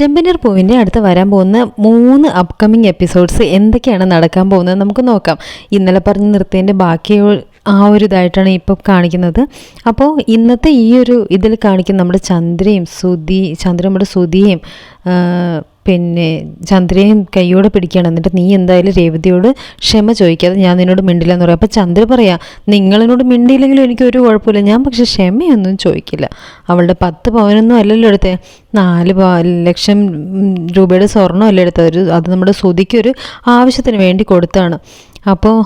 ചെമ്പനീർ പൂവിന്റെ അടുത്ത് വരാൻ പോകുന്ന മൂന്ന് അപ്കമിങ് എപ്പിസോഡ്സ് എന്തൊക്കെയാണ് നടക്കാൻ പോകുന്നത് നമുക്ക് നോക്കാം. ഇന്നലെ പറഞ്ഞ് നിർത്തിയതിന്റെ ബാക്കി ആ ഒരു ഇതായിട്ടാണ് ഇപ്പോൾ കാണിക്കുന്നത്. അപ്പോൾ ഇന്നത്തെ ഈ ഒരു ഇതിൽ കാണിക്കുന്ന നമ്മുടെ ചന്ദ്രയും സുധി ചന്ദ്ര നമ്മുടെ സുധിയും പിന്നെ ചന്ദ്രയെ കൈയോടെ പിടിക്കുകയാണ്. എന്നിട്ട് നീ എന്തായാലും രേവതിയോട് ക്ഷമ ചോദിക്കാതെ ഞാൻ നിന്നോട് മിണ്ടില്ല എന്ന് പറയും. അപ്പോൾ ചന്ദ്ര പറയാ നിങ്ങളെന്നോട് മിണ്ടിയില്ലെങ്കിലും എനിക്ക് ഒരു കുഴപ്പമില്ല. ഞാൻ പക്ഷെ ക്ഷമയൊന്നും ചോദിക്കില്ല. അവളുടെ പത്ത് പവനൊന്നും അല്ലല്ലോ എടുത്തേ. നാല് ലക്ഷം രൂപയുടെ സ്വർണമല്ല എടുത്തത്. ഒരു അത് നമ്മുടെ സുതിക്കൊരു ആവശ്യത്തിന് വേണ്ടി കൊടുത്താണ്. അപ്പോൾ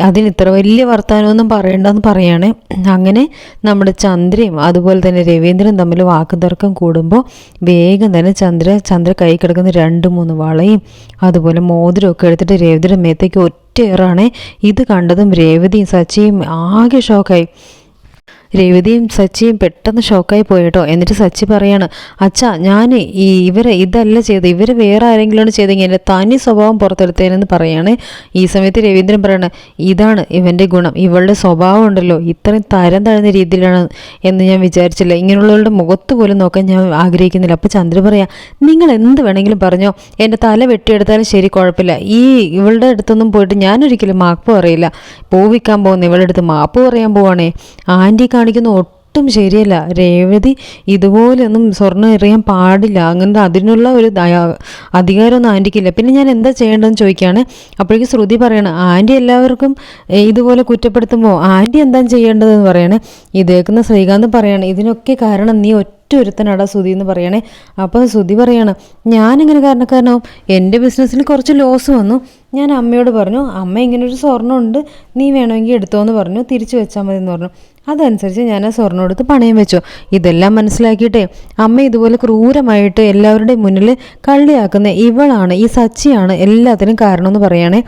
അതിന് ഇത്ര വലിയ വർത്തമാനമൊന്നും പറയണ്ടെന്ന് പറയാണ്. അങ്ങനെ നമ്മുടെ ചന്ദ്രയും അതുപോലെ തന്നെ രവീന്ദ്രൻ തമ്മിൽ വാക്കുതർക്കം കൂടുമ്പോൾ വേഗം തന്നെ ചന്ദ്ര ചന്ദ്ര കൈ കിടക്കുന്ന രണ്ട് മൂന്ന് വളയും അതുപോലെ മോതിരമൊക്കെ എടുത്തിട്ട് രവീന്ദ്രൻ മേത്തേക്ക് ഒറ്റയേറാണ്. ഇത് കണ്ടതും രേവതിയും സച്ചിയും ആകെ ഷോക്കായി രേവതിയും സച്ചിയും പെട്ടെന്ന് ഷോക്കായി പോയിട്ടോ. എന്നിട്ട് സച്ചി പറയാണ് അച്ഛാ ഞാൻ ഈ ഇവരെ ഇതല്ല ചെയ്ത് ഇവർ വേറെ ആരെങ്കിലുമാണ് ചെയ്തെങ്കിൽ എന്റെ തനി സ്വഭാവം പുറത്തെടുത്തേനെന്ന് പറയാണ്. ഈ സമയത്ത് രവീന്ദ്രൻ പറയാണ് ഇതാണ് ഇവന്റെ ഗുണം. ഇവളുടെ സ്വഭാവം ഉണ്ടല്ലോ. ഇത്രയും തരം താഴ്ന്ന രീതിയിലാണ് എന്ന് ഞാൻ വിചാരിച്ചില്ല. ഇങ്ങനെയുള്ളവരുടെ മുഖത്ത് പോലും നോക്കാൻ ഞാൻ ആഗ്രഹിക്കുന്നില്ല. അപ്പോൾ ചന്ദ്ര പറയാ നിങ്ങൾ എന്ത് വേണമെങ്കിലും പറഞ്ഞോ. എന്റെ തല വെട്ടിയെടുത്താലും ശരി കുഴപ്പമില്ല. ഈ ഇവളുടെ അടുത്തൊന്നും പോയിട്ട് ഞാനൊരിക്കലും മാപ്പ് പറയില്ല. പൂവിക്കാൻ പോകുന്ന ഇവളുടെ അടുത്ത് മാപ്പ് പറയാൻ പോവാണേ. ആന്റി കാണിക്കുന്ന ഒട്ടും ശരിയല്ല. രേവതി ഇതുപോലെയൊന്നും സ്വർണം എറിയാൻ പാടില്ല. അങ്ങനത്തെ അതിനുള്ള ഒരു അധികാരമൊന്നും ആന്റിക്കില്ല. പിന്നെ ഞാൻ എന്താ ചെയ്യേണ്ടതെന്ന് ചോദിക്കുകയാണ്. അപ്പോഴേക്കും ശ്രുതി പറയണം ആന്റി എല്ലാവർക്കും ഇതുപോലെ കുറ്റപ്പെടുത്തുമ്പോൾ ആന്റി എന്താ ചെയ്യേണ്ടതെന്ന് പറയണേ. ഇതേക്കുന്ന ശ്രീകാന്ത് പറയണം ഇതിനൊക്കെ കാരണം നീ ഒറ്റ ഒരുത്തനാടാ സുധി എന്ന് പറയണേ. അപ്പോൾ സുധി പറയാണ് ഞാനിങ്ങനെ കാരണക്കാരനാവും? എന്റെ ബിസിനസ്സിൽ കുറച്ച് ലോസ് വന്നു. ഞാൻ അമ്മയോട് പറഞ്ഞു അമ്മ ഇങ്ങനെ ഒരു സ്വർണമുണ്ട് നീ വേണമെങ്കിൽ എടുത്തോ എന്ന് പറഞ്ഞു തിരിച്ചു വെച്ചാൽ മതി എന്ന് പറഞ്ഞു. അതനുസരിച്ച് ഞാൻ ആ സ്വർണം എടുത്ത് പണയം വെച്ചു. ഇതെല്ലാം മനസ്സിലാക്കിയിട്ടേ അമ്മ ഇതുപോലെ ക്രൂരമായിട്ട് എല്ലാവരുടെയും മുന്നിൽ കള്ളിയാക്കുന്ന ഇവളാണ് ഈ സച്ചിയാണ് എല്ലാത്തിനും കാരണമെന്ന് പറയണേ.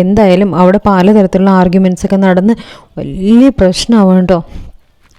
എന്തായാലും അവിടെ പലതരത്തിലുള്ള ആർഗ്യുമെന്റ്സ് ഒക്കെ നടന്ന് വലിയ പ്രശ്നമാവും കേട്ടോ.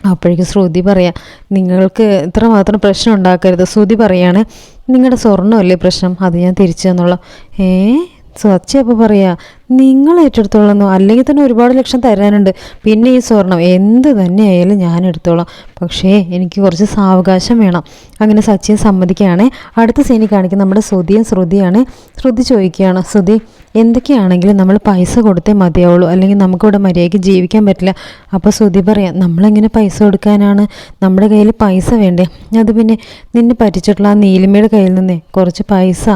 അപ്പോഴേക്കും ശ്രുതി പറയാം നിങ്ങൾക്ക് ഇത്ര മാത്രം പ്രശ്നം ഉണ്ടാക്കരുത്. ശ്രുതി പറയാണ് നിങ്ങളുടെ സ്വർണമല്ലേ പ്രശ്നം? അത് ഞാൻ തിരിച്ചു തന്നുള്ള ഏ? സച്ചി അപ്പോൾ പറയാ നിങ്ങൾ ഏറ്റെടുത്തോളന്നു അല്ലെങ്കിൽ തന്നെ ഒരുപാട് ലക്ഷം തരാനുണ്ട്. പിന്നെ ഈ സ്വർണം എന്ത് തന്നെ ആയാലും ഞാൻ എടുത്തോളാം. പക്ഷേ എനിക്ക് കുറച്ച് സാവകാശം വേണം. അങ്ങനെ സച്ചിയെ സമ്മതിക്കുകയാണ്. അടുത്ത സീനി കാണിക്കുന്ന നമ്മുടെ ശ്രുതിയും ശ്രുതിയാണ് ശ്രുതി ചോദിക്കുകയാണ് ശ്രുതി എന്തൊക്കെയാണെങ്കിലും നമ്മൾ പൈസ കൊടുത്തേ മതിയാവുള്ളൂ. അല്ലെങ്കിൽ നമുക്കിവിടെ മര്യാദയ്ക്ക് ജീവിക്കാൻ പറ്റില്ല. അപ്പോൾ ശ്രുതി പറയാം നമ്മളെങ്ങനെ പൈസ കൊടുക്കാനാണ്? നമ്മുടെ കയ്യിൽ പൈസ വേണ്ടേ? അത് പിന്നെ നിന്നെ പറ്റിച്ചിട്ടുള്ള ആ നീലിമയുടെ കയ്യിൽ നിന്നേ കുറച്ച് പൈസ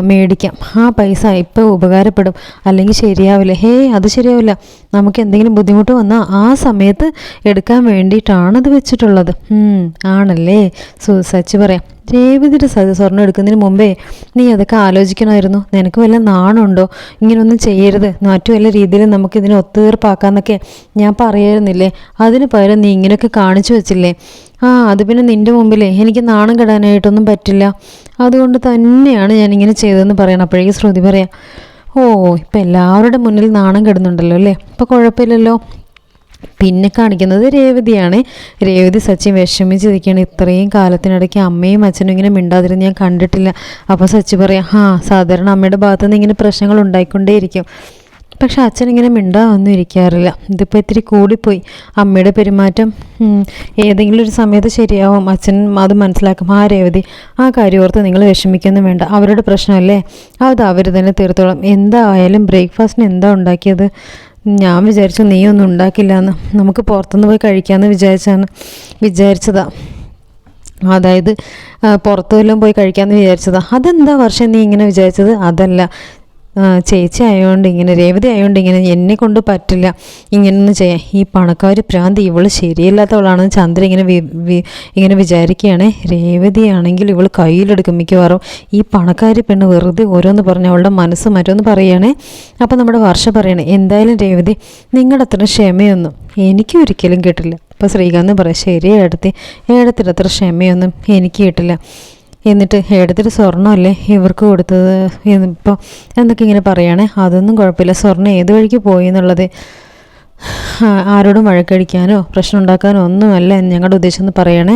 മേടിക്കാം. ആ പൈസ ഇപ്പോൾ ഉപകാരപ്പെടും. അല്ലെങ്കിൽ ശരിയാവില്ല. ഹേ അത് ശരിയാവില്ല. നമുക്ക് എന്തെങ്കിലും ബുദ്ധിമുട്ട് വന്നാൽ ആ സമയത്ത് എടുക്കാൻ വേണ്ടിയിട്ടാണ് അത് വെച്ചിട്ടുള്ളത്. ആണല്ലേ? സു സച്ച് പറയാം. രേവതിയുടെ സ്വർണം എടുക്കുന്നതിന് മുമ്പേ നീ അതൊക്കെ ആലോചിക്കണമായിരുന്നു. നിനക്ക് വല്ല നാണുണ്ടോ? ഇങ്ങനൊന്നും ചെയ്യരുത്. മറ്റു വല്ല രീതിയിൽ നമുക്ക് ഇതിനെ ഒത്തുതീർപ്പാക്കാന്നൊക്കെ ഞാൻ പറയായിരുന്നില്ലേ? അതിന് പകരം നീ ഇങ്ങനെയൊക്കെ കാണിച്ചു വെച്ചില്ലേ? ആ അത് പിന്നെ നിന്റെ മുമ്പിലേ. എനിക്ക് നാണം കെടാനായിട്ടൊന്നും പറ്റില്ല. അതുകൊണ്ട് തന്നെയാണ് ഞാൻ ഇങ്ങനെ ചെയ്തതെന്ന് പറയണം. അപ്പോഴേക്കും ശ്രുതി പറയാം. ഓ ഇപ്പം എല്ലാവരുടെ മുന്നിൽ നാണം കെടുന്നുണ്ടല്ലോ അല്ലേ? ഇപ്പം കുഴപ്പമില്ലല്ലോ. പിന്നെ കാണിക്കുന്നത് രേവതിയാണ്. രേവതി സച്ചിൻ വിഷമിച്ചിരിക്കുകയാണ്. ഇത്രയും കാലത്തിനിടയ്ക്ക് അമ്മയും അച്ഛനും ഇങ്ങനെ മിണ്ടാതിരുന്ന് ഞാൻ കണ്ടിട്ടില്ല. അപ്പോൾ സച്ചി പറയാം ആ സാധാരണ അമ്മയുടെ ഭാഗത്തുനിന്ന് ഇങ്ങനെ പ്രശ്നങ്ങൾ ഉണ്ടായിക്കൊണ്ടേയിരിക്കും. പക്ഷെ അച്ഛൻ ഇങ്ങനെ മിണ്ടാവൊന്നും ഇരിക്കാറില്ല. ഇതിപ്പോൾ ഇത്തിരി കൂടിപ്പോയി. അമ്മയുടെ പെരുമാറ്റം ഏതെങ്കിലും ഒരു സമയത്ത് ശരിയാവും. അച്ഛൻ അത് മനസ്സിലാക്കും ആ രേവതി ആ കാര്യം ഓർത്ത് നിങ്ങൾ വിഷമിക്കൊന്നും വേണ്ട. അവരുടെ പ്രശ്നമല്ലേ? അത് അവർ തന്നെ തീർത്തോളാം. എന്തായാലും ബ്രേക്ക്ഫാസ്റ്റിന് എന്താ ഉണ്ടാക്കിയത്? ഞാൻ വിചാരിച്ചു നീ ഒന്നും ഉണ്ടാക്കില്ല എന്ന് നമുക്ക് പുറത്തുനിന്ന് പോയി കഴിക്കാമെന്ന് വിചാരിച്ചാണ്. വിചാരിച്ചതാ. അതായത് പുറത്തു വല്ലതും പോയി കഴിക്കാമെന്ന് വിചാരിച്ചതാ. അതെന്താ വർഷം നീ ഇങ്ങനെ വിചാരിച്ചത്? അതല്ല. ചേച്ചി ആയതുകൊണ്ട് ഇങ്ങനെ രേവതി ആയതുകൊണ്ട് ഇങ്ങനെ എന്നെ കൊണ്ട് പറ്റില്ല. ഇങ്ങനൊന്നും ചെയ്യാൻ. ഈ പണക്കാർ പ്രാന്തി ഇവൾ ശരിയല്ലാത്തവളാണെന്ന് ചന്ദ്ര ഇങ്ങനെ ഇങ്ങനെ വിചാരിക്കുകയാണ്. രേവതിയാണെങ്കിൽ ഇവൾ കയ്യിലെടുക്കും മിക്കവാറും. ഈ പണക്കാരി പെണ്ണ് വെറുതെ ഓരോന്ന് പറഞ്ഞ് അവളുടെ മനസ്സ് മറ്റൊന്ന് പറയുകയാണേ. അപ്പം നമ്മുടെ വർഷ പറയണേ എന്തായാലും രേവതി നിങ്ങളുടെ അത്ര ക്ഷമയൊന്നും എനിക്കും ഒരിക്കലും കിട്ടില്ല. അപ്പോൾ ശ്രീകാന്ത് പറയാം ശരി ഏടത്തി ഏടത്തിന്റെ അത്ര ക്ഷമയൊന്നും എനിക്ക് കിട്ടില്ല. എന്നിട്ട് എടുത്തിട്ട് സ്വർണമല്ലേ ഇവർക്ക് കൊടുത്തത്? ഇപ്പോൾ എന്നൊക്കെ ഇങ്ങനെ പറയുകയാണേ അതൊന്നും കുഴപ്പമില്ല. സ്വർണം ഏത് വഴിക്ക് പോയി എന്നുള്ളത് ആരോടും വഴക്കടിക്കാനോ പ്രശ്നം ഉണ്ടാക്കാനോ ഒന്നുമല്ല ഞങ്ങളുടെ ഉദ്ദേശം എന്ന് പറയണേ.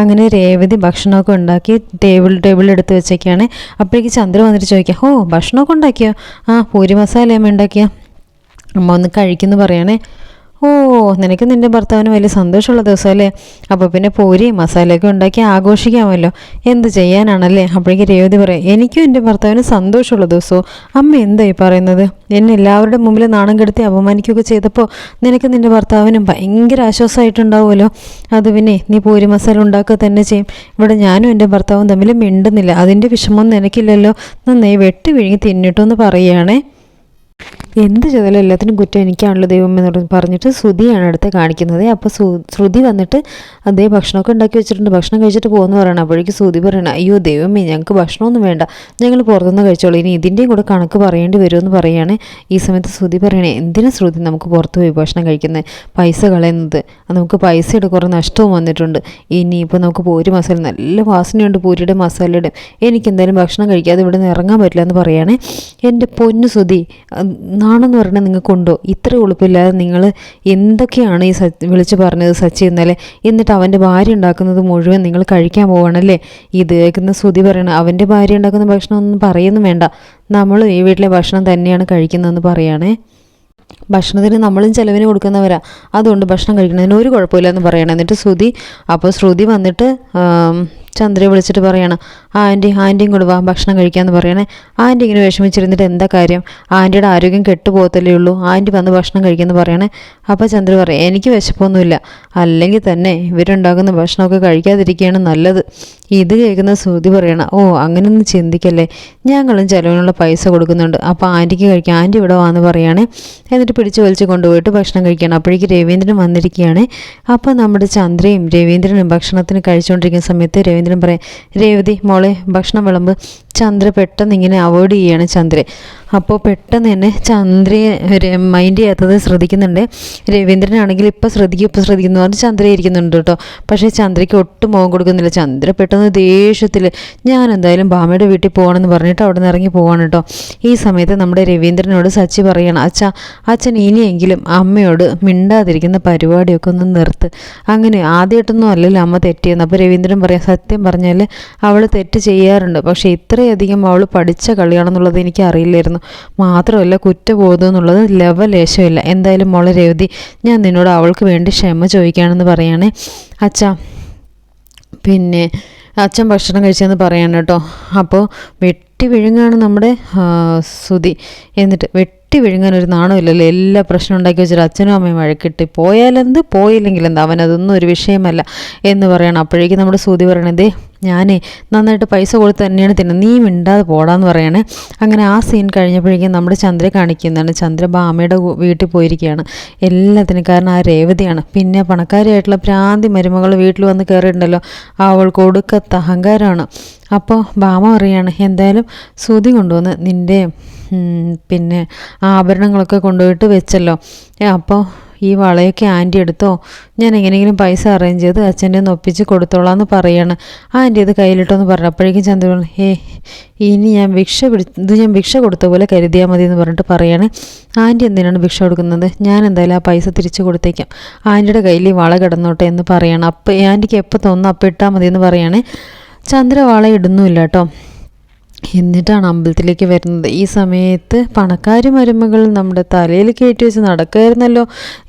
അങ്ങനെ രേവതി ഭക്ഷണമൊക്കെ ഉണ്ടാക്കി ടേബിൾ ടേബിളിൽ എടുത്ത് വെച്ചേക്കാണ്. അപ്പോഴേക്ക് ചന്ദ്ര വന്നിട്ട് ചോദിക്കാം ഓ ഭക്ഷണമൊക്കെ ഉണ്ടാക്കിയോ? ആ പൂരി മസാലയമ്മ ഉണ്ടാക്കിയ? അമ്മ ഒന്ന് കഴിക്കുന്നു പറയണേ. ഓ നിനക്ക് നിന്റെ ഭർത്താവിന് വലിയ സന്തോഷമുള്ള ദിവസം അല്ലേ അപ്പോൾ പിന്നെ പൂരി മസാലയൊക്കെ ഉണ്ടാക്കി ആഘോഷിക്കാമല്ലോ. എന്ത് ചെയ്യാനാണല്ലേ? അപ്പോഴേക്ക് രേവതി പറയും എനിക്കും എന്റെ ഭർത്താവിന് സന്തോഷമുള്ള ദിവസവും. അമ്മ എന്തായി പറയുന്നത്? എന്നെ എല്ലാവരുടെ മുമ്പിൽ നാണം കെടുത്തി അപമാനിക്കുകയൊക്കെ ചെയ്തപ്പോൾ നിനക്ക് നിന്റെ ഭർത്താവിനും ഭയങ്കര ആശ്വാസമായിട്ടുണ്ടാവുമല്ലോ. അത് പിന്നെ നീ പൂരി മസാല ഉണ്ടാക്കുക തന്നെ ചെയ്യും. ഇവിടെ ഞാനും എന്റെ ഭർത്താവും തമ്മിൽ മിണ്ടുന്നില്ല. അതിന്റെ വിഷമം നിനക്കില്ലല്ലോ. നന്നായി വെട്ടി വിഴുങ്ങി തിന്നിട്ടു എന്ന് പറയുകയാണേ. എന്ത് ചെയ്താലും എല്ലാത്തിനും കുറ്റം എനിക്കാണല്ലോ ദൈവം എന്ന് പറഞ്ഞിട്ട് ശ്രുതിയാണ് അടുത്ത് കാണിക്കുന്നത്. അപ്പോൾ ശ്രുതി വന്നിട്ട് അതേ ഭക്ഷണമൊക്കെ ഉണ്ടാക്കി വെച്ചിട്ടുണ്ട്. ഭക്ഷണം കഴിച്ചിട്ട് പോകുന്നു പറയണം. അപ്പോഴേക്കും ശ്രുതി പറയണം അയ്യോ ദൈവമേ ഞങ്ങൾക്ക് ഭക്ഷണമൊന്നും വേണ്ട. ഞങ്ങൾ പുറത്തുനിന്ന് കഴിച്ചോളൂ. ഇനി ഇതിന്റെയും കൂടെ കണക്ക് പറയേണ്ടി വരുമെന്ന് പറയുകയാണ് ഈ സമയത്ത് ശ്രുതി പറയണേ എന്തിനാ ശ്രുതി നമുക്ക് പുറത്ത് പോയി ഭക്ഷണം കഴിക്കുന്നത് പൈസ കളയുന്നത്. നമുക്ക് പൈസയുടെ കുറേ നഷ്ടവും വന്നിട്ടുണ്ട്. ഇനിയിപ്പോൾ നമുക്ക് പൂരി മസാല നല്ല വാസനയുണ്ട് പൂരിയുടെ മസാലയുടെ. എനിക്ക് എന്തായാലും ഭക്ഷണം കഴിക്കാതെ ഇവിടെ നിന്ന് ഇറങ്ങാൻ പറ്റില്ല എന്ന് പറയുകയാണ് എന്റെ പൊന്നു ശ്രുതി നാണെന്ന് പറഞ്ഞാൽ നിങ്ങൾക്കുണ്ടോ ഇത്ര ഉളുപ്പില്ലാതെ നിങ്ങൾ എന്തൊക്കെയാണ് ഈ സച്ച് വിളിച്ച് പറഞ്ഞത് സച്ചി ഇന്നലെ എന്നിട്ട് അവന്റെ ഭാര്യ ഉണ്ടാക്കുന്നത് മുഴുവൻ നിങ്ങൾ കഴിക്കാൻ പോവാണല്ലേ ഇത് കേൾക്കുന്ന ശ്രുതി പറയണം അവന്റെ ഭാര്യ ഉണ്ടാക്കുന്ന ഭക്ഷണം ഒന്നും പറയുന്നു വേണ്ട. നമ്മൾ ഈ വീട്ടിലെ ഭക്ഷണം തന്നെയാണ് കഴിക്കുന്നതെന്ന് പറയുകയാണേ ഭക്ഷണത്തിന് നമ്മളും ചിലവിന് കൊടുക്കുന്നവരാ. അതുകൊണ്ട് ഭക്ഷണം കഴിക്കുന്നതിന് ഒരു കുഴപ്പമില്ല എന്ന് പറയണം. എന്നിട്ട് ശ്രുതി അപ്പോൾ ശ്രുതി വന്നിട്ട് ചന്ദ്രയെ വിളിച്ചിട്ട് പറയണം ആന്റി ആന്റിയും കൂടെ വാ ഭക്ഷണം കഴിക്കാമെന്ന് പറയണേ. ആന്റി ഇങ്ങനെ വിഷമിച്ചിരുന്നിട്ട് എന്താ കാര്യം? ആന്റിയുടെ ആരോഗ്യം കെട്ടുപോകത്തല്ലേ ഉള്ളൂ. ആന്റി വന്ന് ഭക്ഷണം കഴിക്കുമെന്ന് പറയണേ. അപ്പോൾ ചന്ദ്ര പറയും എനിക്ക് വിശപ്പൊന്നുമില്ല. അല്ലെങ്കിൽ തന്നെ ഇവരുണ്ടാക്കുന്ന ഭക്ഷണമൊക്കെ കഴിക്കാതിരിക്കുകയാണ് നല്ലത്. ഇത് കേൾക്കുന്ന ശ്രുതി പറയണം ഓ അങ്ങനെയൊന്നും ചിന്തിക്കല്ലേ. ഞങ്ങളും ചിലവിനുള്ള പൈസ കൊടുക്കുന്നുണ്ട്. അപ്പോൾ ആന്റിക്ക് കഴിക്കാം. ആന്റി ഇവിടെ വാന്ന് പറയുകയാണേ എന്നിട്ട് പിടിച്ച് വലിച്ച് കൊണ്ടുപോയിട്ട് ഭക്ഷണം കഴിക്കുകയാണ്. അപ്പോഴേക്ക് രവീന്ദ്രൻ വന്നിരിക്കുകയാണ്. അപ്പോൾ നമ്മുടെ ചന്ദ്രയും രവീന്ദ്രനും ഭക്ഷണത്തിന് കഴിച്ചുകൊണ്ടിരിക്കുന്ന സമയത്ത് രവീന്ദ്രൻ പറയാം രേവതി മോളെ ഭക്ഷണം വിളമ്പ്. ചന്ദ്ര പെട്ടെന്ന് ഇങ്ങനെ അവോയ്ഡ് ചെയ്യാണ് ചന്ദ്രയെ അപ്പോൾ പെട്ടെന്ന് തന്നെ ചന്ദ്രയെ മൈൻഡ് ചെയ്യാത്തത് ശ്രദ്ധിക്കുന്നുണ്ട്. രവീന്ദ്രനാണെങ്കിൽ ഇപ്പോൾ ശ്രദ്ധിക്കും ഇപ്പോൾ ശ്രദ്ധിക്കുന്നു പറഞ്ഞ് ചന്ദ്ര ഇരിക്കുന്നുണ്ട് കേട്ടോ. പക്ഷേ ചന്ദ്രയ്ക്ക് ഒട്ടും മോഹം കൊടുക്കുന്നില്ല. ചന്ദ്ര പെട്ടെന്ന് ദേഷ്യത്തിൽ ഞാൻ എന്തായാലും ബാമയുടെ വീട്ടിൽ പോകണമെന്ന് പറഞ്ഞിട്ട് അവിടെ നിന്ന് ഇറങ്ങി പോവാണ് കേട്ടോ. ഈ സമയത്ത് നമ്മുടെ രവീന്ദ്രനോട് സച്ചി പറയണം അച്ഛ അച്ഛൻ ഇനിയെങ്കിലും അമ്മയോട് മിണ്ടാതിരിക്കുന്ന പരിപാടിയൊക്കെ ഒന്ന് നിർത്ത്. അങ്ങനെ ആദ്യമായിട്ടൊന്നും അല്ലല്ലോ അമ്മ തെറ്റിയെന്ന്. അപ്പോൾ രവീന്ദ്രൻ പറയാം സത്യം പറഞ്ഞാൽ അവൾ തെറ്റ് ചെയ്യാറുണ്ട്. പക്ഷേ ഇത്രയധികം അവൾ പഠിച്ച കളിയാണെന്നുള്ളത് എനിക്ക് അറിയില്ലായിരുന്നു മാത്രമല്ല കുറ്റബോധം എന്നുള്ളത് ലെവലേശമില്ല എന്തായാലും മോളെ രവതി ഞാൻ നിന്നോട് അവൾക്ക് വേണ്ടി ക്ഷമ ചോദിക്കുകയാണെന്ന് പറയുകയാണേ അച്ഛാ പിന്നെ അച്ഛൻ ഭക്ഷണം കഴിച്ചതെന്ന് പറയാൻ കേട്ടോ. അപ്പോൾ വെട്ടി വിഴുങ്ങാണ് നമ്മുടെ സുതി എന്നിട്ട് വെട്ടി വിഴുങ്ങാൻ ഒരു നാണമില്ലല്ലോ എല്ലാ പ്രശ്നം ഉണ്ടാക്കി വെച്ചിട്ട് അച്ഛനും അമ്മയും വഴക്കിട്ട് പോയാലെന്ത്? പോയില്ലെങ്കിൽ എന്താ അവനതൊന്നും ഒരു വിഷയമല്ല എന്ന് പറയണം. അപ്പോഴേക്കും നമ്മുടെ സുതി പറയണതേ ഞാനേ നന്നായിട്ട് പൈസ കൊടുത്ത് തന്നെയാണ് തിന്നുന്നത്. നീ മിണ്ടാതെ പോടാന്ന് പറയണേ. അങ്ങനെ ആ സീൻ കഴിഞ്ഞപ്പോഴേക്കും നമ്മുടെ ചന്ദ്ര കാണിക്കുന്നതാണ്. ചന്ദ്ര ബാമയുടെ വീട്ടിൽ പോയിരിക്കുകയാണ്. എല്ലാത്തിനും കാരണം ആ രേവതിയാണ്. പിന്നെ പണക്കാരിയായിട്ടുള്ള പ്രാന്തി മരുമകൾ വീട്ടിൽ വന്ന് കയറിയിട്ടുണ്ടല്ലോ. അവൾക്ക് ഒടുക്കത്ത അഹങ്കാരമാണ്. അപ്പോൾ ബാമ പറയാണ് എന്തായാലും സുതി കൊണ്ടുവന്ന് നിന്റെ പിന്നെ ആഭരണങ്ങളൊക്കെ കൊണ്ടുപോയിട്ട് വെച്ചല്ലോ. അപ്പോൾ ഈ വളയൊക്കെ ആന്റി എടുത്തോ? ഞാൻ എങ്ങനെയെങ്കിലും പൈസ അറേഞ്ച് ചെയ്ത് അച്ഛന്റെ ഒന്ന് ഒപ്പിച്ച് കൊടുത്തോളാം എന്ന് പറയാണ് ആന്റി അത് കയ്യിലിട്ടോന്ന് പറഞ്ഞു. അപ്പോഴേക്കും ചന്ദ്ര പറഞ്ഞു ഏ ഇനി ഞാൻ ഭിക്ഷ പിടി ഇത് ഞാൻ ഭിക്ഷ കൊടുത്ത പോലെ കരുതിയാൽ മതി എന്ന് പറഞ്ഞിട്ട് പറയാണ്. ആന്റി എന്തിനാണ് ഭിക്ഷ കൊടുക്കുന്നത്? ഞാൻ എന്തായാലും ആ പൈസ തിരിച്ചു കൊടുത്തേക്കാം. ആന്റിയുടെ കയ്യിൽ ഈ വള കിടന്നോട്ടെ എന്ന് പറയണം. അപ്പം ആന്റിക്ക് എപ്പോൾ തോന്നുന്നു അപ്പം ഇട്ടാൽ മതി എന്ന് പറയാണ്. ചന്ദ്ര വള ഇടുന്നുമില്ല കേട്ടോ. എന്നിട്ടാണ് അമ്പലത്തിലേക്ക് വരുന്നത്. ഈ സമയത്ത് പണക്കാരി മരുമകൾ നമ്മുടെ തലയിൽ കയറ്റി വെച്ച് നടക്കുമായിരുന്നല്ലോ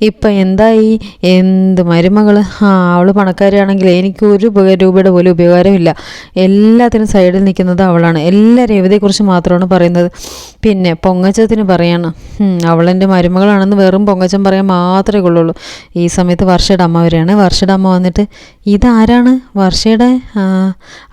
ഇപ്പം എന്തായി? എന്ത് മരുമകൾ ആ അവൾ പണക്കാരിയാണെങ്കിൽ എനിക്ക് ഒരു രൂപയുടെ പോലും ഉപകാരമില്ല. എല്ലാത്തിനും സൈഡിൽ നിൽക്കുന്നത് അവളാണ്. എല്ലാ രേവതയെക്കുറിച്ച് മാത്രമാണ് പറയുന്നത്. പിന്നെ പൊങ്ങച്ചത്തിന് പറയാണ്. അവളെന്റെ മരുമകളാണെന്ന് വെറും പൊങ്ങച്ചം പറയാൻ മാത്രമേ കൊള്ളുള്ളൂ. ഈ സമയത്ത് വർഷയുടെ അമ്മ വരെയാണ് വർഷയുടെ അമ്മ വന്നിട്ട് ഇതാരാണ്? വർഷയുടെ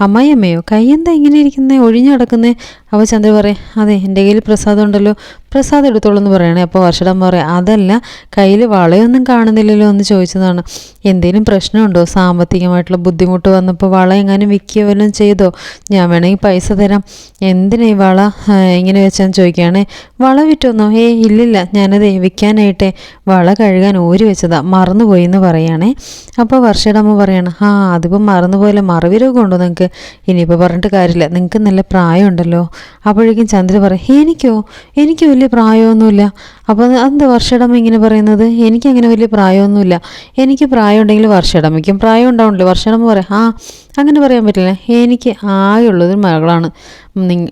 അമ്മയമ്മയോ കൈ എന്താ ഇങ്ങനെ ഇരിക്കുന്നത് ഒഴിഞ്ഞു കിടക്കുന്നത് അപ്പോൾ ചന്ദ്ര പറയും അതെ എന്റെ കയ്യിൽ പ്രസാദം ഉണ്ടല്ലോ. പ്രസാദം എടുത്തോളൂ എന്ന് പറയണേ. അപ്പോൾ വർഷടം പറയാം അതല്ല കയ്യിൽ വളയൊന്നും കാണുന്നില്ലല്ലോ എന്ന് ചോദിച്ചതാണ്. എന്തെങ്കിലും പ്രശ്നമുണ്ടോ? സാമ്പത്തികമായിട്ടുള്ള ബുദ്ധിമുട്ട് വന്നപ്പോൾ വള എങ്ങാനും വിൽക്കുക വല്ലതും ചെയ്തോ? ഞാൻ വേണമെങ്കിൽ പൈസ തരാം. എന്തിനാ ഈ വള ഇങ്ങനെ വെച്ചാന്ന് ചോദിക്കുകയാണേ. വള വിറ്റൊന്നോ? ഏ ഇല്ലില്ല. ഞാനത് വിൽക്കാനായിട്ടെ. വള കഴുകാൻ ഓരി വെച്ചതാ. മറന്നുപോയി എന്ന് പറയുകയാണേ അപ്പോൾ വർഷയുടെ അമ്മ പറയാണ് ആ അതിപ്പോൾ മറന്നുപോയല്ലോ. മറവി രോഗമുണ്ടോ നിങ്ങൾക്ക് ഇനിയിപ്പോൾ പറഞ്ഞിട്ട് കാര്യമില്ല. നിങ്ങൾക്ക് നല്ല പ്രായമുണ്ടല്ലോ. അപ്പോഴേക്കും ചന്ദ്ര പറയും എനിക്കോ? എനിക്ക് വലിയ പ്രായമൊന്നുമില്ല. അപ്പോൾ അതെന്താ വർഷടമ ഇങ്ങനെ പറയുന്നത്? എനിക്കങ്ങനെ വലിയ പ്രായമൊന്നുമില്ല. എനിക്ക് പ്രായം ഉണ്ടെങ്കിൽ വർഷടമയ്ക്കും പ്രായം ഉണ്ടാവുന്നില്ല വർഷടമ്മ പറയാം ആ അങ്ങനെ പറയാൻ പറ്റില്ല. എനിക്ക് ആകെയുള്ളതൊരു മകളാണ്.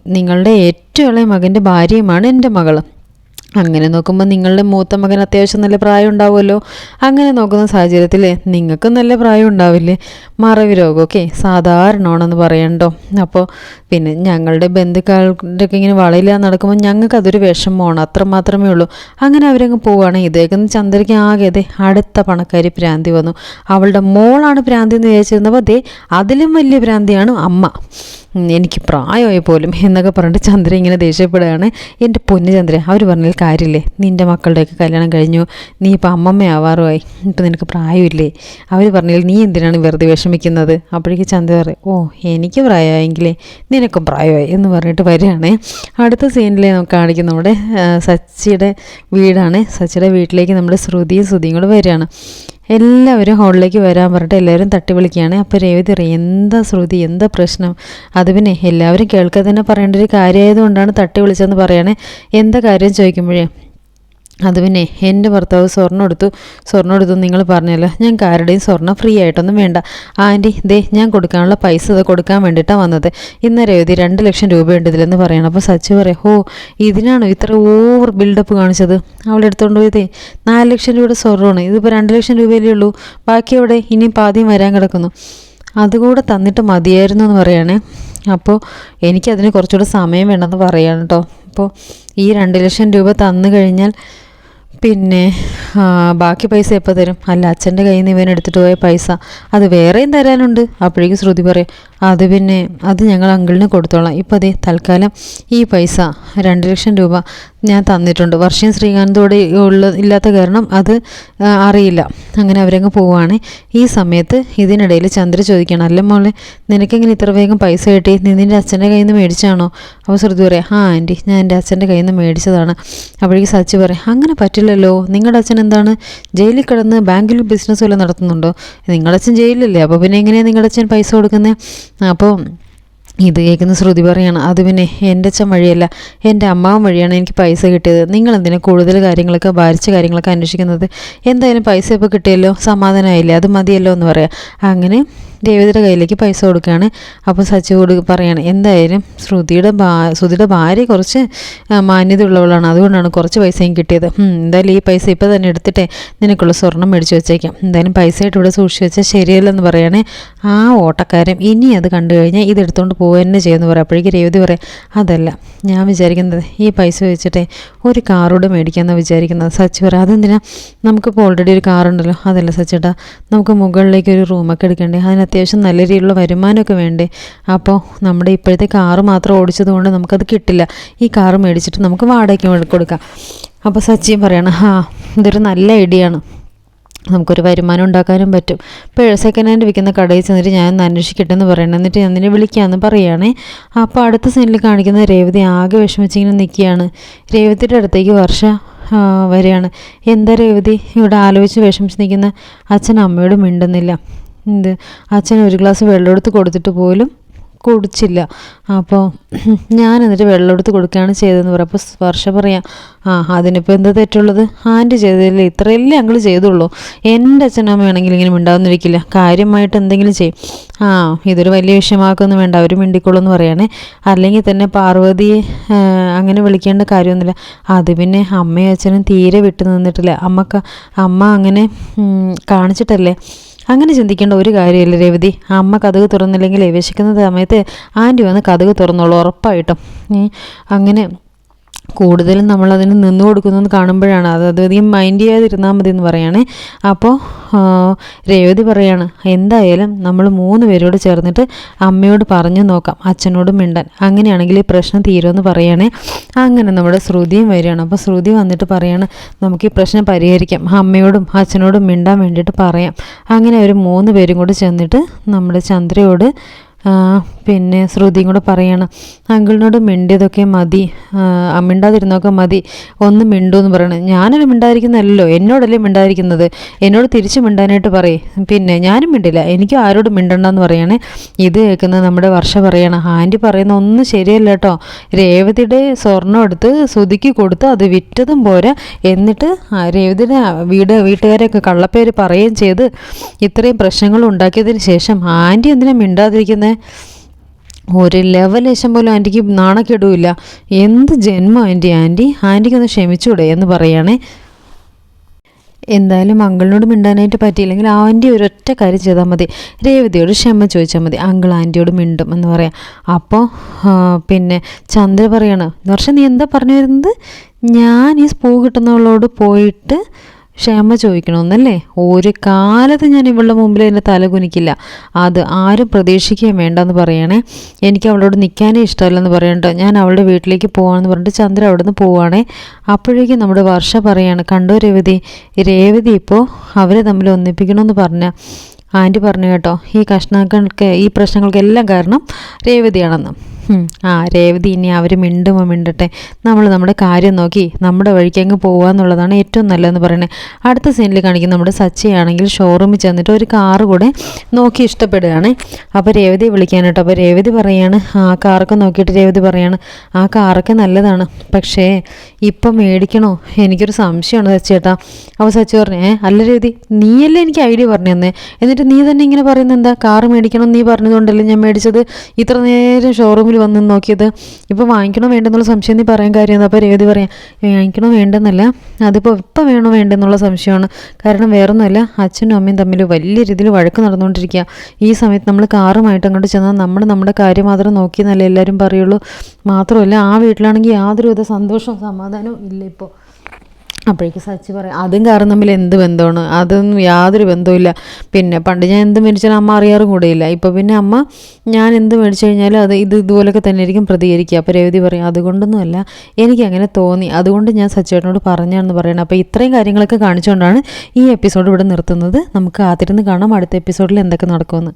നിങ്ങളുടെ ഏറ്റവും ഇളയ മകന്റെ ഭാര്യയുമാണ് എന്റെ മകൾ അങ്ങനെ നോക്കുമ്പോൾ നിങ്ങളുടെ മൂത്ത മകൻ അത്യാവശ്യം നല്ല പ്രായം ഉണ്ടാവുമല്ലോ. അങ്ങനെ നോക്കുന്ന സാഹചര്യത്തിൽ നിങ്ങൾക്ക് നല്ല പ്രായം ഉണ്ടാവില്ലേ? മറവി രോഗമൊക്കെ സാധാരണമാണെന്ന് പറയണ്ടോ? അപ്പോൾ പിന്നെ ഞങ്ങളുടെ ബന്ധുക്കളുടെ ഒക്കെ ഇങ്ങനെ വളയില്ലാതെ നടക്കുമ്പോൾ ഞങ്ങൾക്ക് അതൊരു വിഷമമാണ്. അത്ര മാത്രമേ ഉള്ളൂ. അങ്ങനെ അവരങ്ങ് പോവുകയാണ് ഇതേക്ക് ചന്ദ്രയ്ക്ക് ആകെ അതെ അടുത്ത പണക്കാരി പ്രാന്തി വന്നു. അവളുടെ മോളാണ് പ്രാന്തി എന്ന് വിചാരിച്ചിരുന്നപ്പോൾ അതെ അതിലും വലിയ പ്രാന്തിയാണ് അമ്മ. എനിക്ക് പ്രായമായി പോലും എന്നൊക്കെ പറഞ്ഞിട്ട് ചന്ദ്ര ഇങ്ങനെ ദേഷ്യപ്പെടുകയാണ്. എന്റെ പൊന്നു ചന്ദ്ര അവർ പറഞ്ഞാൽ കാര്യമില്ലേ? നിന്റെ മക്കളുടെയൊക്കെ കല്യാണം കഴിഞ്ഞു. നീ ഇപ്പോൾ അമ്മമ്മയാവാറുമായി ഇപ്പം നിനക്ക് പ്രായമില്ലേ? അവർ പറഞ്ഞാൽ നീ എന്തിനാണ് വെറുതെ വിഷമിക്കുന്നത്? അപ്പോഴേക്ക് ചന്ദ്ര പറയും ഓ എനിക്ക് പ്രായമായെങ്കിലേ നിനക്കും പ്രായമായി എന്ന് പറഞ്ഞിട്ട് വരികയാണ്. അടുത്ത സീനിൽ നമുക്ക് കാണിക്കുന്ന നമ്മുടെ സച്ചിയുടെ വീടാണ്. സച്ചിയുടെ വീട്ടിലേക്ക് നമ്മുടെ ശ്രുതിയും ശ്രുതിയും കൂടെ വരികയാണ്. എല്ലാവരും ഹോളിലേക്ക് വരാൻ പറഞ്ഞിട്ട് എല്ലാവരും തട്ടി വിളിക്കുകയാണ് അപ്പോൾ രേവതി പറയും എന്താ ശ്രുതി? എന്താ പ്രശ്നം? അത് പിന്നെ എല്ലാവരും കേൾക്കാൻ തന്നെ പറയേണ്ട ഒരു കാര്യമായതുകൊണ്ടാണ് തട്ടി വിളിച്ചതെന്ന് പറയണേ. എന്താ കാര്യം ചോദിക്കുമ്പോഴേ അത് പിന്നെ എന്റെ ഭർത്താവ് സ്വർണം എടുത്തു. സ്വർണം എടുത്തു നിങ്ങൾ പറഞ്ഞല്ലോ. ഞാൻ ആരുടെയും സ്വർണം ഫ്രീ ആയിട്ടൊന്നും വേണ്ട. ആന്റി ദേ ഞാൻ കൊടുക്കാനുള്ള പൈസ കൊടുക്കാൻ വേണ്ടിയിട്ടാണ് വന്നത്. ഇന്ന് രേവതി രണ്ട് ലക്ഷം രൂപ ഇതിലെന്ന് പറയണം. അപ്പോൾ സച്ചു പറയാം ഓ ഇതിനാണോ ഇത്ര ഓവർ ബിൽഡപ്പ് കാണിച്ചത്? അവളെ എടുത്തുകൊണ്ട് പോയതേ നാല് ലക്ഷം രൂപയുടെ സ്വർണമാണ്. ഇതിപ്പോൾ രണ്ട് ലക്ഷം രൂപയിലേ ഉള്ളൂ. ബാക്കി അവിടെ ഇനിയും പാതിയും വരാൻ കിടക്കുന്നു. അതുകൂടെ തന്നിട്ട് മതിയായിരുന്നു എന്ന് പറയണേ. അപ്പോൾ എനിക്കതിന് കുറച്ചുകൂടെ സമയം വേണമെന്ന് പറയാണ് കേട്ടോ. അപ്പോൾ ഈ രണ്ട് ലക്ഷം രൂപ തന്നു കഴിഞ്ഞാൽ പിന്നെ ബാക്കി പൈസ എപ്പോൾ തരും? അല്ല അച്ഛന്റെ കയ്യിൽ നിന്ന് ഇവൻ എടുത്തിട്ട് പോയ പൈസ അത് വേറെയും തരാനുണ്ട്. അപ്പോഴേക്കും ശ്രുതി പറയും അത് പിന്നെ അത് ഞങ്ങൾ അങ്കിളിന് കൊടുത്തോളാം. ഇപ്പോൾ അതേ തൽക്കാലം ഈ പൈസ രണ്ട് ലക്ഷം രൂപ ഞാൻ തന്നിട്ടുണ്ട്. വർഷം ശ്രീകാന്തോടെ ഉള്ള ഇല്ലാത്ത കാരണം അത് അറിയില്ല. അങ്ങനെ അവരങ്ങ് പോവുകയാണ് ഈ സമയത്ത് ഇതിനിടയിൽ ചന്ദ്ര ചോദിക്കണം അല്ല മോളെ നിനക്കെങ്ങനെ ഇത്ര വേഗം പൈസ കിട്ടി? നീ നിന്റെ അച്ഛന്റെ കയ്യിൽ നിന്ന് മേടിച്ചാണോ? അപ്പോൾ ശ്രുതി പറയാം ആ ആന്റി ഞാൻ എന്റെ അച്ഛന്റെ കയ്യിൽ നിന്ന് മേടിച്ചതാണ്. അപ്പോഴേക്ക് സച്ചി പറയാം അങ്ങനെ പറ്റില്ലല്ലോ. നിങ്ങളുടെ അച്ഛൻ എന്താണ്? ജയിലിൽ കിടന്ന് ബാങ്കിൽ ബിസിനസ് വല്ലതും നടത്തുന്നുണ്ടോ? നിങ്ങളുടെ അച്ഛൻ ജയിലിലല്ലേ. അപ്പോൾ പിന്നെ എങ്ങനെയാണ് നിങ്ങളുടെ അച്ഛൻ പൈസ കൊടുക്കുന്നത് അപ്പോൾ ഇത് കേൾക്കുന്ന ശ്രുതി പറയാണ് അത് പിന്നെ എന്റെ അച്ഛൻ വഴിയല്ല എന്റെ അമ്മാവൻ വഴിയാണ് എനിക്ക് പൈസ കിട്ടിയത്. നിങ്ങൾ എന്തിനാ കൂടുതൽ കാര്യങ്ങളൊക്കെ ഭാരിച്ച കാര്യങ്ങളൊക്കെ അന്വേഷിക്കുന്നത്? എന്തായാലും പൈസ ഇപ്പോൾ കിട്ടിയല്ലോ സമാധാനമായില്ലേ? അത് മതിയല്ലോ എന്ന് പറയാം. അങ്ങനെ രേവതിയുടെ കയ്യിലേക്ക് പൈസ കൊടുക്കുകയാണ്. അപ്പോൾ സച്ചി കൊടു പറയാണ് എന്തായാലും ശ്രുതിയുടെ ഭാ ശ്രുതിയുടെ ഭാര്യ കുറച്ച് മാന്യത ഉള്ളവളാണ് അതുകൊണ്ടാണ് കുറച്ച് പൈസയും കിട്ടിയത്. എന്തായാലും ഈ പൈസ ഇപ്പോൾ തന്നെ എടുത്തിട്ടേ നിനക്കുള്ള സ്വർണം മേടിച്ച് വെച്ചേക്കാം. എന്തായാലും പൈസ ആയിട്ട് ഇവിടെ സൂക്ഷിച്ച് വെച്ചാൽ ശരിയല്ലെന്ന് പറയുകയാണ് ആ ഓട്ടക്കാരൻ. ഇനി അത് കണ്ടു കഴിഞ്ഞാൽ ഇതെടുത്തുകൊണ്ട് പോകുക തന്നെ ചെയ്യുമെന്ന് പറയാം. അപ്പോഴേക്ക് രേവതി പറയാം അതല്ല ഞാൻ വിചാരിക്കുന്നത് ഈ പൈസ വെച്ചിട്ടേ ഒരു കാറൂടെ മേടിക്കാമെന്ന് വിചാരിക്കുന്നത്. സച്ചി പറ അതെന്തിനാ? നമുക്കിപ്പോൾ ഓൾറെഡി ഒരു കാറുണ്ടല്ലോ. അതല്ല സച്ചേട്ടാ? നമുക്ക് മുകളിലേക്ക് ഒരു റൂമൊക്കെ എടുക്കണ്ടേ? അതിന് അത്യാവശ്യം നല്ല രീതിയിലുള്ള വരുമാനമൊക്കെ വേണ്ടേ? അപ്പോൾ നമ്മുടെ ഇപ്പോഴത്തെ കാറ് മാത്രം ഓടിച്ചതുകൊണ്ട് നമുക്കത് കിട്ടില്ല. ഈ കാറ് മേടിച്ചിട്ട് നമുക്ക് വാടകയ്ക്ക് കൊടുക്കാം. അപ്പോൾ സച്ചിയും പറയണം ആ ഇതൊരു നല്ല ഐഡിയ ആണ്. നമുക്കൊരു വരുമാനം ഉണ്ടാക്കാനും പറ്റും. ഇപ്പോൾ സെക്കൻഡ് ഹാൻഡ് വിൽക്കുന്ന കടയിൽ ചെന്നിട്ട് ഞാൻ അന്വേഷിക്കട്ടെ എന്ന് പറയണം. എന്നിട്ട് ഞാൻ നിന്നെ വിളിക്കാമെന്ന് പറയുകയാണേ അപ്പോൾ അടുത്ത സീനിൽ കാണിക്കുന്ന രേവതി ആകെ വിഷമിച്ചിങ്ങനെ നിൽക്കുകയാണ്. രേവതിയുടെ അടുത്തേക്ക് വർഷ വരികയാണ്. എന്താ രേവതി? ഇവിടെ ആലോചിച്ച് വിഷമിച്ച് നിൽക്കുന്ന അച്ഛൻ അമ്മയോട് മിണ്ടുന്നില്ല. എന്ത്? അച്ഛൻ ഒരു ഗ്ലാസ് വെള്ളം എടുത്ത് കൊടുത്തിട്ട് പോലും കുടിച്ചില്ല അപ്പോൾ ഞാൻ എന്നിട്ട് വെള്ളം എടുത്ത് കൊടുക്കുകയാണ് ചെയ്തതെന്ന് പറയാം. അപ്പോൾ സ്പർശ പറയാം ആ അതിനിപ്പോൾ എന്താ തെറ്റുള്ളത്? ആന്റി ചെയ്തതില്ലേ? ഇത്രയല്ലേ ഞങ്ങൾ ചെയ്തുള്ളൂ. എന്റെ അച്ഛനമ്മയാണെങ്കിൽ ഇങ്ങനെ മിണ്ടാവുന്നിരിക്കില്ല കാര്യമായിട്ട് എന്തെങ്കിലും ചെയ്യും. ആ ഇതൊരു വലിയ വിഷയമാക്കൊന്നും വേണ്ട. അവർ മിണ്ടിക്കോളൂ എന്ന് പറയണേ. അല്ലെങ്കിൽ തന്നെ പാർവതിയെ അങ്ങനെ വിളിക്കേണ്ട കാര്യമൊന്നുമില്ല. അത് പിന്നെ അമ്മയും അച്ഛനും തീരെ വിട്ടു നിന്നിട്ടില്ല. അമ്മയ്ക്ക് അമ്മ അങ്ങനെ കാണിച്ചിട്ടല്ലേ? അങ്ങനെ ചിന്തിക്കേണ്ട ഒരു കാര്യമില്ല രേവതി. അമ്മ കഥക് തുറന്നില്ലെങ്കിൽ വിശക്കുന്ന സമയത്ത് ആന്റി വന്ന് കഥക് തുറന്നോളൂ ഉറപ്പായിട്ടും. അങ്ങനെ കൂടുതലും നമ്മളതിന് നിന്ന് കൊടുക്കുന്നത് കാണുമ്പോഴാണ് അത് അതധികം മൈൻഡ് ചെയ്യാതിരുന്നാൽ മതി എന്ന് പറയുകയാണേ അപ്പോൾ രേവതി പറയാണ് എന്തായാലും നമ്മൾ മൂന്ന് പേരോട് ചേർന്നിട്ട് അമ്മയോട് പറഞ്ഞു നോക്കാം അച്ഛനോട് മിണ്ടാൻ. അങ്ങനെയാണെങ്കിൽ ഈ പ്രശ്നം തീരുമെന്ന് പറയുകയാണേ അങ്ങനെ നമ്മുടെ ശ്രുതിയും വരികയാണ്. അപ്പോൾ ശ്രുതി വന്നിട്ട് പറയാണ് നമുക്ക് ഈ പ്രശ്നം പരിഹരിക്കാം. അമ്മയോടും അച്ഛനോടും മിണ്ടാൻ വേണ്ടിയിട്ട് പറയാം. അങ്ങനെ അവർ മൂന്ന് പേരും കൂടി ചെന്നിട്ട് നമ്മുടെ ചന്ദ്രയോട് പിന്നെ ശ്രുതിയും കൂടെ പറയണം അങ്കിളിനോട് മിണ്ടിയതൊക്കെ മതി. മിണ്ടാതിരുന്നൊക്കെ മതി. ഒന്ന് മിണ്ടൂ എന്ന് പറയണം. ഞാനൊരു മിണ്ടാതിരിക്കുന്നതല്ലോ എന്നോടല്ലേ മിണ്ടാതിരിക്കുന്നത്? എന്നോട് തിരിച്ച് മിണ്ടാനായിട്ട് പറയും. പിന്നെ ഞാനും മിണ്ടില്ല. എനിക്ക് ആരോടും മിണ്ടണ്ടെന്ന് പറയണേ. ഇത് കേൾക്കുന്നത് നമ്മുടെ വർഷ പറയണം. ആന്റി പറയുന്ന ഒന്നും ശരിയല്ല കേട്ടോ. രേവതിയുടെ സ്വർണം എടുത്ത് ശ്രുതിക്ക് കൊടുത്ത് അത് വിറ്റതും പോരാ എന്നിട്ട് രേവതിയുടെ വീട് വീട്ടുകാരെയൊക്കെ കള്ളപ്പേര് പറയുകയും ചെയ്ത് ഇത്രയും പ്രശ്നങ്ങൾ ഉണ്ടാക്കിയതിന് ശേഷം ആന്റി എന്തിനാ മിണ്ടാതിരിക്കുന്നത് ഒരു ലെവലേശം പോലും ആന്റിക്ക് നാണക്കെടുവില്ല എന്ത് ജന്മം ആന്റി? ആന്റി ആന്റിക്കൊന്ന് ക്ഷമിച്ചൂടെ എന്ന് പറയുകയാണേ എന്തായാലും അങ്കിളിനോട് മിണ്ടാനായിട്ട് പറ്റിയില്ലെങ്കിൽ ആന്റി ഒരൊറ്റ കാര്യം ചെയ്താൽ മതി. രേവതിയോട് ക്ഷമ ചോദിച്ചാൽ മതി. അങ്കിൾ ആന്റിയോട് മിണ്ടും എന്ന് പറയാം. അപ്പോൾ പിന്നെ ചന്ദ്ര പറയാണ് വർഷം നീ എന്താ പറഞ്ഞു വരുന്നത്? ഞാൻ ഈ സ്പൂ കിട്ടുന്നവളോട് പോയിട്ട് ക്ഷമ ചോദിക്കണമെന്നല്ലേ? ഒരു കാലത്ത് ഞാൻ ഇവളുടെ മുമ്പിൽ എന്നെ തല കുനിക്കില്ല. അത് ആരും പ്രതീക്ഷിക്കുകയും വേണ്ടെന്ന് പറയണേ. എനിക്ക് അവളോട് നിൽക്കാനേ ഇഷ്ടമല്ലെന്ന് പറയണ്ട? ഞാൻ അവളുടെ വീട്ടിലേക്ക് പോകാമെന്ന് പറഞ്ഞിട്ട് ചന്ദ്ര അവിടെ നിന്ന് പോവുകയാണേ അപ്പോഴേക്കും നമ്മുടെ വർഷ പറയാണ് കണ്ടോ രേവതി? രേവതി ഇപ്പോൾ അവരെ തമ്മിൽ ഒന്നിപ്പിക്കണമെന്ന് പറഞ്ഞ ആന്റി പറഞ്ഞു കേട്ടോ ഈ കഷ്ണങ്ങൾക്ക് ഈ പ്രശ്നങ്ങൾക്കെല്ലാം കാരണം രേവതിയാണെന്ന്. ആ രേവതി ഇനി അവർ മിണ്ടുമോ മിണ്ടട്ടെ? നമ്മൾ നമ്മുടെ കാര്യം നോക്കി നമ്മുടെ വഴിക്ക് അങ്ങ് പോകാന്നുള്ളതാണ് ഏറ്റവും നല്ലതെന്ന് പറയുന്നത് അടുത്ത സീനിൽ കാണിക്കുന്ന നമ്മുടെ സച്ചിയാണെങ്കിൽ ഷോറൂമിൽ ചെന്നിട്ട് ഒരു കാറ് കൂടെ നോക്കി ഇഷ്ടപ്പെടുകയാണ്. അപ്പോൾ രേവതി വിളിക്കാനായിട്ട് അപ്പോൾ രേവതി പറയാണ് ആ കാറൊക്കെ നോക്കിയിട്ട് രേവതി പറയാണ് ആ കാറൊക്കെ നല്ലതാണ്. പക്ഷേ ഇപ്പം മേടിക്കണോ? എനിക്കൊരു സംശയമാണ് സച്ചേട്ടാ അപ്പോൾ സച്ചി പറഞ്ഞു അല്ല രേവതി നീയല്ലേ എനിക്ക് ഐഡിയ പറഞ്ഞു തന്നെ എന്നിട്ട് നീ തന്നെ ഇങ്ങനെ പറയുന്നത് എന്താ കാറ് മേടിക്കണം നീ പറഞ്ഞതുകൊണ്ടല്ലേ ഞാൻ മേടിച്ചത്? ഇത്ര നേരം ഷോറൂമിൽ വന്ന് നോക്കിയത്. ഇപ്പോൾ വാങ്ങിക്കണോ വേണ്ടെന്നുള്ള സംശയം നീ പറയാൻ കാര്യം എന്താ അപ്പോൾ രേവതി പറയാം വാങ്ങിക്കണോ വേണ്ടെന്നല്ല അതിപ്പോൾ ഇപ്പം വേണോ വേണ്ടെന്നുള്ള സംശയമാണ്. കാരണം വേറൊന്നുമല്ല അച്ഛനും അമ്മയും തമ്മിൽ വലിയ രീതിയിൽ വഴക്ക് നടന്നുകൊണ്ടിരിക്കുക ഈ സമയത്ത് നമ്മൾ കാറുമായിട്ട് അങ്ങോട്ട് ചെന്നാൽ നമ്മൾ നമ്മുടെ കാര്യം മാത്രം നോക്കിയെന്നല്ലേ എല്ലാവരും പറയുള്ളൂ. മാത്രമല്ല ആ വീട്ടിലാണെങ്കിൽ യാതൊരുവിധ സന്തോഷവും സമാധാനവും ഇല്ല ഇപ്പോൾ അപ്പോഴേക്ക് സച്ചി പറയും അതും കാറും തമ്മിൽ എന്ത് ബന്ധമാണ്? അതൊന്നും യാതൊരു ബന്ധവുമില്ല. പിന്നെ പണ്ട് ഞാൻ എന്ത് മേടിച്ചാലും അമ്മ അറിയാറും കൂടെയില്ല. ഇപ്പോൾ പിന്നെ അമ്മ ഞാൻ എന്ത് മേടിച്ചു കഴിഞ്ഞാലും അത് ഇത് ഇതുപോലൊക്കെ തന്നെ ആയിരിക്കും പ്രതികരിക്കുക. അപ്പോൾ രേവതി പറയും അതുകൊണ്ടൊന്നുമല്ല എനിക്ക് അങ്ങനെ തോന്നി. അതുകൊണ്ട് ഞാൻ സച്ചിയേട്ടനോട് പറഞ്ഞാണെന്ന് പറയണം. അപ്പോൾ ഇത്രയും കാര്യങ്ങളൊക്കെ കാണിച്ചുകൊണ്ടാണ് ഈ എപ്പിസോഡ് ഇവിടെ നിർത്തുന്നത്. നമുക്ക് കാത്തിരുന്ന് കാണാം അടുത്ത എപ്പിസോഡിൽ എന്തൊക്കെ നടക്കുമെന്ന്.